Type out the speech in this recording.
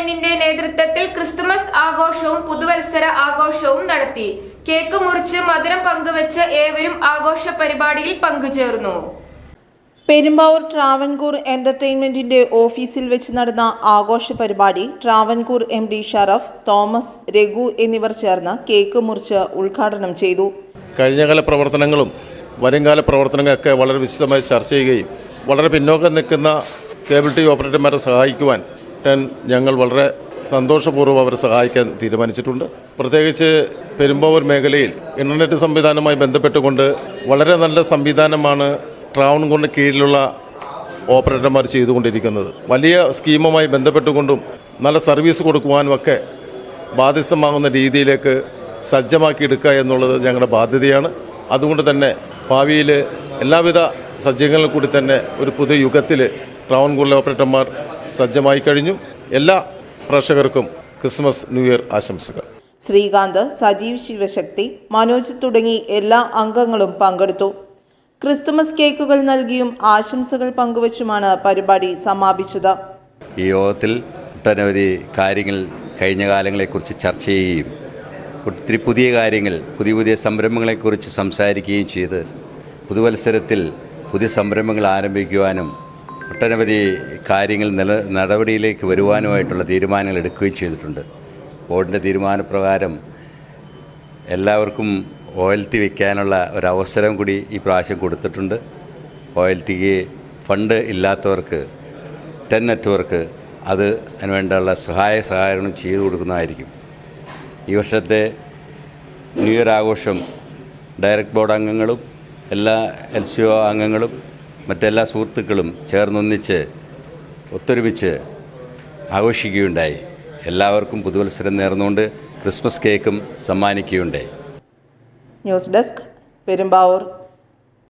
എന്റർടൈൻമെന്റിന്റെ നേതൃത്വത്തിൽ ക്രിസ്തുമസ് ആഘോഷവും പുതുവത്സര ആഘോഷവും നടത്തി. കേക്ക് മുറിച്ച് മധുരം പങ്കുവച്ച് ഏവരും ആഘോഷ പരിപാടിയിൽ പങ്കുചേർന്നു. പെരുമ്പാവൂർ ട്രാവൻകൂർ എന്റർടൈൻമെന്റിന്റെ ഓഫീസിൽ വെച്ച് നടന്ന ആഘോഷ പരിപാടി Travancore M D Sharaf Thomas Raghu എന്നിവർ ചേർന്ന് കേക്ക് മുറിച്ച് ഉദ്ഘാടനം ചെയ്തു. കഴിഞ്ഞകാല പ്രവർത്തനങ്ങളും വരുംകാല പ്രവർത്തനങ്ങളൊക്കെ വളരെ വിശദമായി ചർച്ച ചെയ്യുകയും വളരെ പിന്നോക്കം നിൽക്കുന്ന കേബിൾ ടി വി ഓപ്പറേറ്റർമാരെ സഹായിക്കുവാൻ ഞങ്ങൾ വളരെ സന്തോഷപൂർവം അവരെ സഹായിക്കാൻ തീരുമാനിച്ചിട്ടുണ്ട്. പ്രത്യേകിച്ച് പെരുമ്പാവൂർ മേഖലയിൽ ഇന്റർനെറ്റ് സംവിധാനവുമായി ബന്ധപ്പെട്ടുകൊണ്ട് വളരെ നല്ല സംവിധാനമാണ് ട്രാവൻകൂറിന് കീഴിലുള്ള ഓപ്പറേറ്റർമാർ ചെയ്തുകൊണ്ടിരിക്കുന്നത്. വലിയ സ്കീമുമായി ബന്ധപ്പെട്ടുകൊണ്ടും നല്ല സർവീസ് കൊടുക്കുവാനും ഒക്കെ ബാധ്യസ്ഥമാകുന്ന രീതിയിലേക്ക് സജ്ജമാക്കി എടുക്കുക എന്നുള്ളത് ഞങ്ങളുടെ ബാധ്യതയാണ്. അതുകൊണ്ട് തന്നെ ഭാവിയിൽ എല്ലാവിധ സജ്ജങ്ങളിൽ കൂടി തന്നെ ഒരു പുതിയ യുഗത്തിൽ ട്രാവൻകൂറിലെ ഓപ്പറേറ്റർമാർ സജ്ജമായി കഴിഞ്ഞു. എല്ലാ പ്രേക്ഷകർക്കും ക്രിസ്മസ് ന്യൂ ഇയർ ആശംസകൾ. ശ്രീകാന്ത് സജീവ് ശിവശക്തി മനോജ് തുടങ്ങി എല്ലാ അംഗങ്ങളും പങ്കെടുത്തു. ക്രിസ്തുമസ് കേക്കുകൾ നൽകിയും ആശംസകൾ പങ്കുവച്ചുമാണ് പരിപാടി സമാപിച്ചത്. ഈ യോഗത്തിൽ ഒട്ടനവധി കാര്യങ്ങൾ കഴിഞ്ഞ കാലങ്ങളെക്കുറിച്ച് ചർച്ച ചെയ്യുകയും ഒത്തിരി പുതിയ കാര്യങ്ങൾ പുതിയ പുതിയ സംരംഭങ്ങളെക്കുറിച്ച് സംസാരിക്കുകയും ചെയ്ത് പുതുവത്സരത്തിൽ പുതിയ സംരംഭങ്ങൾ ആരംഭിക്കുവാനും ഒട്ടനവധി കാര്യങ്ങൾ നില നടപടിയിലേക്ക് വരുവാനുമായിട്ടുള്ള തീരുമാനങ്ങൾ എടുക്കുകയും ചെയ്തിട്ടുണ്ട്. ബോർഡിന്റെ തീരുമാനപ്രകാരം എല്ലാവർക്കും ഓയൽറ്റി വയ്ക്കാനുള്ള ഒരവസരം കൂടി ഈ പ്രാവശ്യം കൊടുത്തിട്ടുണ്ട്. ഓയൽറ്റിക്ക് ഫണ്ട് ഇല്ലാത്തവർക്ക് ടെൻ നെറ്റ്വർക്ക് അത് അതിനുവേണ്ടുള്ള സഹായ സഹകരണം ചെയ്തു കൊടുക്കുന്നതായിരിക്കും. ഈ വർഷത്തെ ന്യൂ ഇയർ ആഘോഷം ഡയറക്ട് ബോർഡ് അംഗങ്ങളും എല്ലാ എൽ സി ഒ അംഗങ്ങളും മറ്റെല്ലാ സുഹൃത്തുക്കളും ചേർന്നൊന്നിച്ച് ഒത്തൊരുമിച്ച് ആഘോഷിക്കുകയുണ്ടായി. എല്ലാവർക്കും പുതുവത്സരം നേർന്നുകൊണ്ട് ക്രിസ്മസ് കേക്കും സമ്മാനിക്കുകയുണ്ടായി. News desk Perumbavoor.